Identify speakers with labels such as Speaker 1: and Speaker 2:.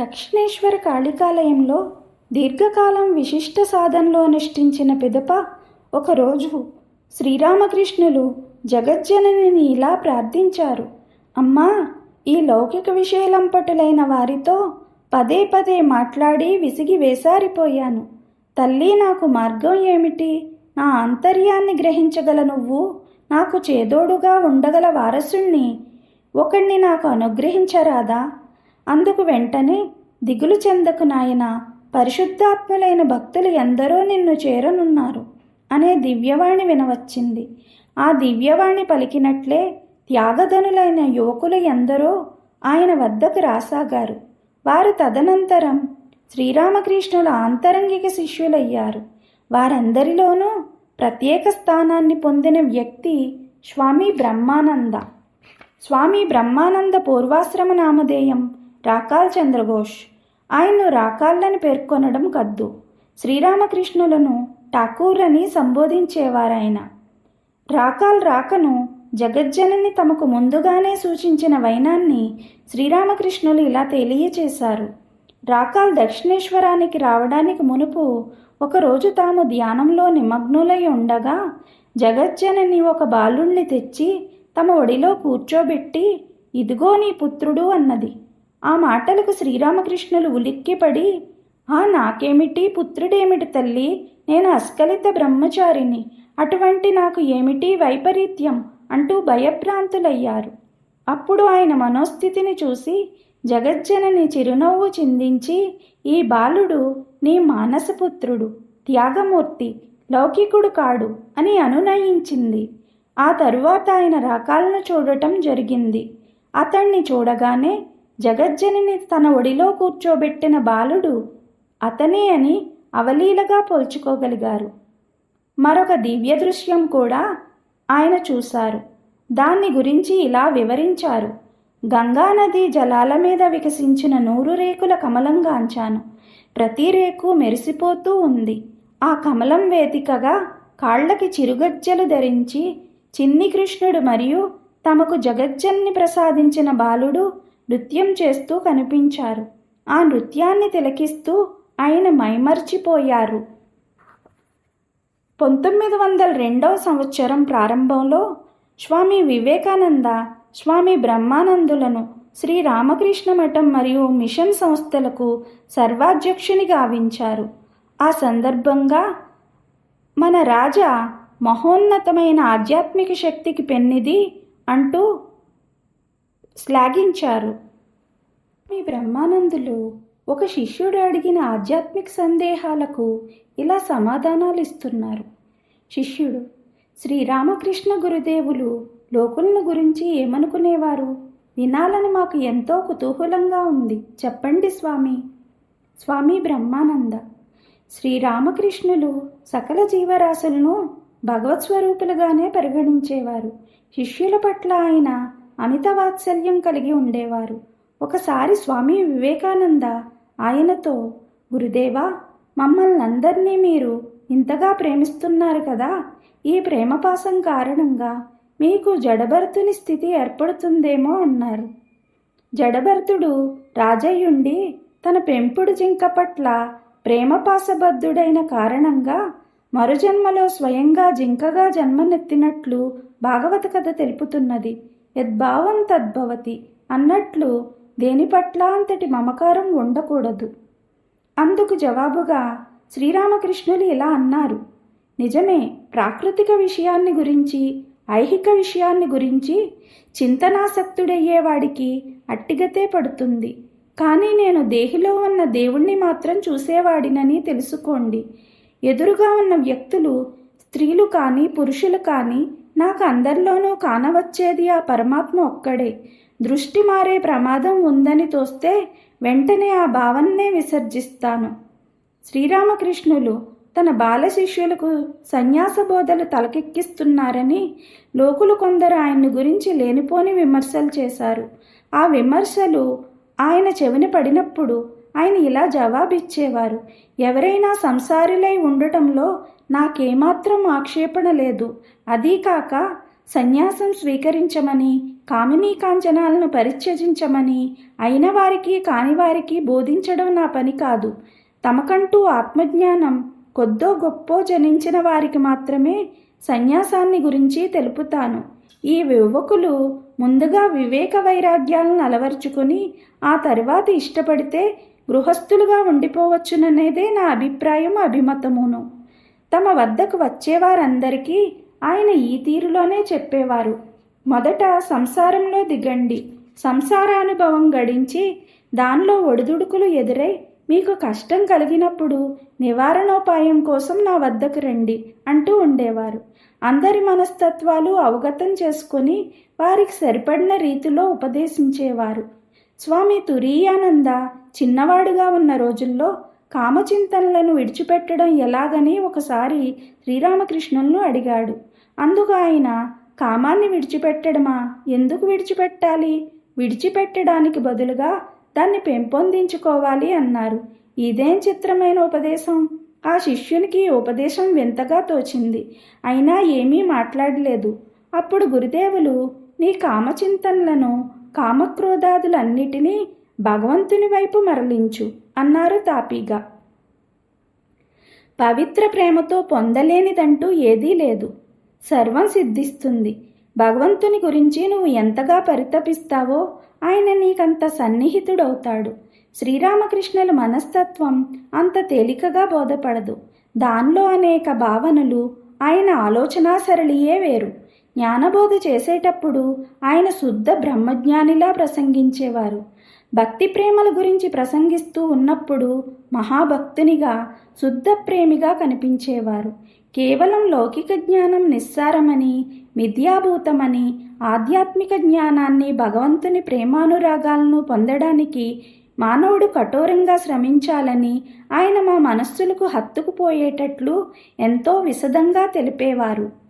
Speaker 1: దక్షిణేశ్వర కాళికాలయంలో దీర్ఘకాలం విశిష్ట సాధనలో అనుష్ఠించిన పిదప ఒకరోజు శ్రీరామకృష్ణులు జగజ్జననిని ఇలా ప్రార్థించారు. అమ్మా ఈ లౌకిక విషయలంపటులైన వారితో పదే పదే మాట్లాడి విసిగి వేసారిపోయాను. తల్లి నాకు మార్గం ఏమిటి? నా ఆంతర్యాన్ని గ్రహించగల నువ్వు నాకు చేదోడుగా ఉండగల వారసుణ్ణి. ఒకణ్ణి నాకు అనుగ్రహించరాదా? అందుకు వెంటనే దిగులు చెందకు నాయన పరిశుద్ధాత్ములైన భక్తులు ఎందరో నిన్ను చేరనున్నారు అనే దివ్యవాణి వినవచ్చింది. ఆ దివ్యవాణి పలికినట్లే త్యాగధనులైన యువకులు ఎందరో ఆయన వద్దకు రాసాగారు. వారు తదనంతరం శ్రీరామకృష్ణుల ఆంతరంగిక శిష్యులయ్యారు. వారందరిలోనూ ప్రత్యేక స్థానాన్ని పొందిన వ్యక్తి స్వామి బ్రహ్మానంద. స్వామి బ్రహ్మానంద పూర్వాశ్రమ నామధేయం రాకాల్ చంద్రఘోష్. ఆయన్ను రాకాళ్ళని పేర్కొనడం కద్దు. శ్రీరామకృష్ణులను ఠాకూర్ అని సంబోధించేవారాయన. రాకాల్ రాకను జగజ్జనని తమకు ముందుగానే సూచించిన వైనాన్ని శ్రీరామకృష్ణులు ఇలా తెలియచేశారు. రాకాల్ దక్షిణేశ్వరానికి రావడానికి మునుపు ఒకరోజు తాము ధ్యానంలో నిమగ్నులై ఉండగా జగజ్జనని ఒక బాలుణ్ణి తెచ్చి తమ ఒడిలో కూర్చోబెట్టి ఇదిగో నీ పుత్రుడు అన్నది. ఆ మాటలకు శ్రీరామకృష్ణులు ఉలిక్కిపడి ఆ నాకేమిటి పుత్రుడేమిటి తల్లి? నేను అస్కలిత బ్రహ్మచారిని. అటువంటి నాకు ఏమిటి వైపరీత్యం? అంటూ భయభ్రాంతులయ్యారు. అప్పుడు ఆయన మనోస్థితిని చూసి జగజ్జనని చిరునవ్వు చిందించి ఈ బాలుడు నీ మానసపుత్రుడు త్యాగమూర్తి లౌకికుడు కాడు అని అనునయించింది. ఆ తరువాత ఆయన రకాలను చూడటం జరిగింది. అతణ్ణి చూడగానే జగజ్జనిని తన ఒడిలో కూర్చోబెట్టిన బాలుడు అతనే అని అవలీలగా పోల్చుకోగలిగారు. మరొక దివ్య దృశ్యం కూడా ఆయన చూశారు. దాన్ని గురించి ఇలా వివరించారు. గంగానది జలాల మీద వికసించిన నూరు రేకుల కమలంగాంచాను ప్రతి రేకు మెరిసిపోతూ ఉంది. ఆ కమలం వేదికగా కాళ్ళకి చిరుగజ్జలు ధరించి చిన్ని కృష్ణుడు మరియు తమకు జగజ్జన్ని ప్రసాదించిన బాలుడు నృత్యం చేస్తూ కనిపించారు. ఆ నృత్యాన్ని తిలకిస్తూ ఆయన మైమర్చిపోయారు. పంతొమ్మిది వందల రెండవ సంవత్సరం ప్రారంభంలో స్వామి వివేకానంద స్వామి బ్రహ్మానందులను శ్రీ రామకృష్ణ మఠం మరియు మిషన్ సంస్థలకు సర్వాధ్యక్షుని గావించారు. ఆ సందర్భంగా మన రాజా మహోన్నతమైన ఆధ్యాత్మిక శక్తికి పెన్నిది అంటూ శ్లాఘించారు. మీ బ్రహ్మానందులు ఒక శిష్యుడు అడిగిన ఆధ్యాత్మిక సందేహాలకు ఇలా సమాధానాలు ఇస్తున్నారు శిష్యుడు శ్రీరామకృష్ణ గురుదేవులు లోకులను గురించి ఏమనుకునేవారు? వినాలని మాకు ఎంతో కుతూహలంగా ఉంది. చెప్పండి స్వామి. స్వామి బ్రహ్మానంద శ్రీరామకృష్ణులు సకల జీవరాశులను భగవత్ స్వరూపులుగానే పరిగణించేవారు. శిష్యుల పట్ల ఆయన అమిత వాత్సల్యం కలిగి ఉండేవారు. ఒకసారి స్వామి వివేకానంద ఆయనతో గురుదేవా మమ్మల్ని అందరినీ మీరు ఇంతగా ప్రేమిస్తున్నారు కదా. ఈ ప్రేమపాసం కారణంగా మీకు జడభరతుని స్థితి ఏర్పడుతుందేమో అన్నారు. జడభరతుడు రాజయ్యుండి తన పెంపుడు జింక పట్ల ప్రేమపాసబద్ధుడైన కారణంగా మరుజన్మలో స్వయంగా జింకగా జన్మనెత్తినట్లు భాగవత కథ తెలుపుతున్నది. యద్భావం తద్భవతి అన్నట్లు దేని పట్ల అంతటి మమకారం ఉండకూడదు. అందుకు జవాబుగా శ్రీరామకృష్ణులు ఇలా అన్నారు. నిజమే ప్రాకృతిక విషయాన్ని గురించి ఐహిక విషయాన్ని గురించి చింతనాసక్తుడయ్యేవాడికి అట్టిగతే పడుతుంది. కానీ నేను దేహిలో ఉన్న దేవుణ్ణి మాత్రం చూసేవాడినని తెలుసుకోండి. ఎదురుగా ఉన్న వ్యక్తులు స్త్రీలు కానీ పురుషులు కానీ నాకు అందరిలోనూ కానవచ్చేది ఆ పరమాత్మ ఒక్కడే. దృష్టి మారే ప్రమాదం ఉందని తోస్తే వెంటనే ఆ భావన్నే విసర్జిస్తాను. శ్రీరామకృష్ణులు తన బాల శిష్యులకు సన్యాస బోధలు తలకెక్కిస్తున్నారని లోకులు కొందరు ఆయన్ని గురించి లేనిపోని విమర్శలు చేశారు. ఆ విమర్శలు ఆయన చెవిన పడినప్పుడు ఆయన ఇలా జవాబిచ్చేవారు ఎవరైనా సంసారులై ఉండటంలో నాకేమాత్రం ఆక్షేపణ లేదు. అదీ కాక సన్యాసం స్వీకరించమని కామినీ కాంచనాలను పరిత్యజించమని అయిన వారికి కాని వారికి బోధించడం నా పని కాదు. తమకంటూ ఆత్మజ్ఞానం కొద్దో గొప్పో జనించిన వారికి మాత్రమే సన్యాసాన్ని గురించి తెలుపుతాను. ఈ యువకులు ముందుగా వివేక వైరాగ్యాలను అలవర్చుకొని ఆ తర్వాత ఇష్టపడితే గృహస్థులుగా ఉండిపోవచ్చుననేదే నా అభిప్రాయం అభిమతమును. తమ వద్దకు వచ్చేవారందరికీ ఆయన ఈ తీరులోనే చెప్పేవారు. మొదట సంసారంలో దిగండి. సంసారానుభవం గడించి దానిలో ఒడిదుడుకులు ఎదురై మీకు కష్టం కలిగినప్పుడు నివారణోపాయం కోసం నా వద్దకు రండి అంటూ ఉండేవారు. అందరి మనస్తత్వాలు అవగతం చేసుకొని వారికి సరిపడిన రీతిలో ఉపదేశించేవారు. స్వామి తురీయానంద చిన్నవాడుగా ఉన్న రోజుల్లో కామచింతనలను విడిచిపెట్టడం ఎలాగని ఒకసారి శ్రీరామకృష్ణులను అడిగాడు. అందుకు ఆయన కామాన్ని విడిచిపెట్టడమా? ఎందుకు విడిచిపెట్టాలి? విడిచిపెట్టడానికి బదులుగా దాన్ని పెంపొందించుకోవాలి అన్నారు. ఇదేం చిత్రమైన ఉపదేశం? ఆ శిష్యునికి ఉపదేశం వింతగా తోచింది. అయినా ఏమీ మాట్లాడలేదు. అప్పుడు గురుదేవులు నీ కామచింతనలను కామక్రోధాదులన్నిటినీ భగవంతుని వైపు మరలించు అన్నారు తాపీగా. పవిత్ర ప్రేమతో పొందలేనిదంటూ ఏదీ లేదు. సర్వం సిద్ధిస్తుంది. భగవంతుని గురించి నువ్వు ఎంతగా పరితపిస్తావో ఆయన నీకంత సన్నిహితుడవుతాడు. శ్రీరామకృష్ణుల మనస్తత్వం అంత తేలికగా బోధపడదు. దానిలో అనేక భావనలు ఆయన ఆలోచనా సరళియే వేరు. జ్ఞానబోధ చేసేటప్పుడు ఆయన శుద్ధ బ్రహ్మజ్ఞానిలా ప్రసంగించేవారు. భక్తి ప్రేమల గురించి ప్రసంగిస్తూ ఉన్నప్పుడు మహాభక్తునిగా శుద్ధ ప్రేమిగా కనిపించేవారు. కేవలం లౌకిక జ్ఞానం నిస్సారమని మిథ్యాభూతమని ఆధ్యాత్మిక జ్ఞానాన్ని భగవంతుని ప్రేమానురాగాలను పొందడానికి మానవుడు కఠోరంగా శ్రమించాలని ఆయన మా మనస్సులకు హత్తుకుపోయేటట్లు ఎంతో విశదంగా తెలిపేవారు.